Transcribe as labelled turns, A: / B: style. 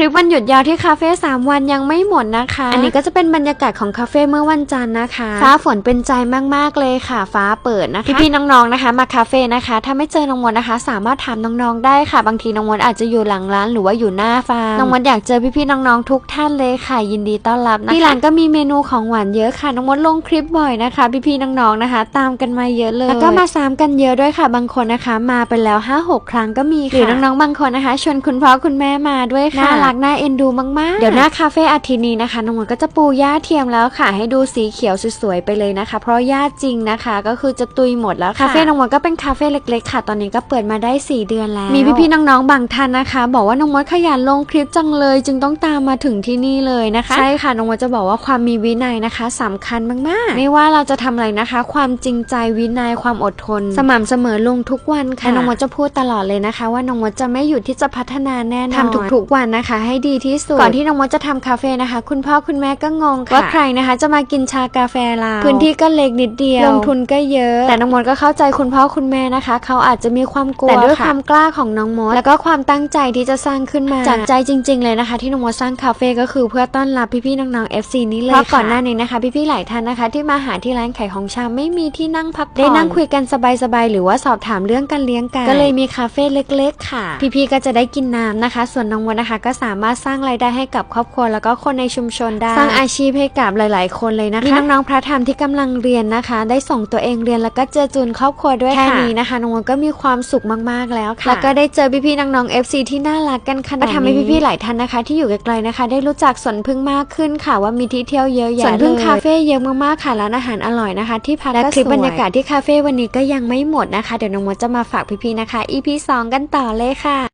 A: คลิปวันหยุดยาวที่คาเฟ่3วันยังไม่หมดนะคะ อันนี้ก็จะเป็นบรรยากาศของคาเฟ่เมื่อวันจันทร์นะคะ ฟ้าฝนเป็นใจมากๆเลยค่ะ ฟ้าเปิดนะคะ พี่ๆน้องๆนะคะ มาคาเฟ่นะคะ ถ้าไม่เจอน้องมดนะคะ สามารถถามน้องๆได้ค่ะ บางทีน้องมดอาจจะอยู่หลังร้านหรือว่าอยู่หน้าฟาร์มน้องมดอยากเจอพี่ๆน้องๆทุกท่านเลยค่ะยินดีต้อนรับนะคะที่ร้านก็มีเมนูของหวานเยอะค่ะน้องมดลงคลิปบ่อยนะคะ พี่ๆน้องๆนะคะ ตามกันมาเยอะเลยแล้วก็มาซ้ำกันเยอะด้วยค่ะ บางคนนะคะ มาไปแล้ว5-6ครั้งก็มีค่ะหรือน้องๆบางคนนะคะชวนคุณพ่อคุณแม่มาด้วยค่ะน่ารักน่าเอ็นดูมากๆ เดี๋ยวหน้าคาเฟ่อาทิตย์นี้นะคะน้องมดก็จะปูหญ้าเทียมแล้วค่ะ ให้ดูสีเขียวสวยๆไปเลยนะคะ เพราะหญ้าจริงนะคะ ก็คือจะตุยหมดแล้วค่ะคาเฟ่น้องมดก็เป็นคาเฟ่เล็กๆค่ะ ตอนนี้ก็เปิดมาได้ 4 เดือนแล้ว มีพี่ๆน้องๆบางท่านนะคะ บอกว่าน้องมดขยันลงคลิปจังเลย จึงต้องตามมาถึงที่นี่เลยนะคะใช่ค่ะน้องมดจะบอกว่าความมีวินัยนะคะสำคัญมากๆ ไม่ว่าเราจะทำอะไรนะคะ ความจริงใจวินัยความอดทน สม่ำเสมอลงทุกวันค่ะและน้องมดจะพูดตลอดเลยนะคะ ว่าน้องมดจะไม่หยุดที่จะพัฒนาแน่นอนทำทุกๆวันนะคะให้ดีที่สุด ก่อนที่น้องมดจะทำคาเฟ่นะคะ คุณพ่อคุณแม่ก็งงค่ะว่าใครนะคะ จะมากินชากาแฟเราพื้นที่ก็เล็กนิดเดียวลงทุนก็เยอะ แต่น้องมดก็เข้าใจคุณพ่อคุณแม่นะคะ เขาอาจจะมีความกลัวแต่ด้วยความกล้าของน้องมดแล้วก็ความตั้งใจที่จะสร้างขึ้นมาจากใจจริง ๆ เลยนะคะ ที่น้องมดสร้างคาเฟ่ก็คือเพื่อต้อนรับพี่ๆน้องๆ FC นี้เลยเพราะก่อนหน้านี้นะคะ พี่ๆหลายท่านนะคะ ที่มาหาที่ร้านขายของชำไม่มีที่นั่งพักผ่อนได้นั่งคุยกันสบายๆหรือว่าสอบถามเรื่องการเลี้ยงไก่ก็เลยมีคาเฟ่เล็ก ๆ ค่ะ พี่ๆก็จะได้กินน้ำนะคะ ส่วนน้องมดนะคะก็สามารถสร้างรายได้ให้กับครอบครัวแล้วก็คนในชุมชนได้ สร้างอาชีพให้กับหลาย ๆ คนเลยนะคะมีน้องๆพระธรรมที่กำลังเรียนนะคะ ได้ส่งตัวเองเรียนแล้วก็เจอจูนครอบครัวด้วยค่ะแค่นี้นะคะน้องมดก็มีความสุขมากๆแล้วค่ะแล้วก็ได้เจอพี่ๆน้องๆ FC ที่น่ารักกันขนาดนี้ก็ทำให้พี่ๆหลายท่านนะคะ ที่อยู่ไกลๆนะคะ ได้รู้จักสวนพึ่งมากขึ้นค่ะว่ามีที่เที่ยวเยอะแยะสวนพึ่งคาเฟ่เยอะมากๆค่ะร้านอาหารอร่อยนะคะ ที่พักและคลิปบรรยากาศที่คาเฟ่วันนี้ก็ยังไม่หมดนะคะเดี๋ยวน้องมดจะมาฝากพี่ๆนะคะ EP 2 กันต่อเลยค่ะ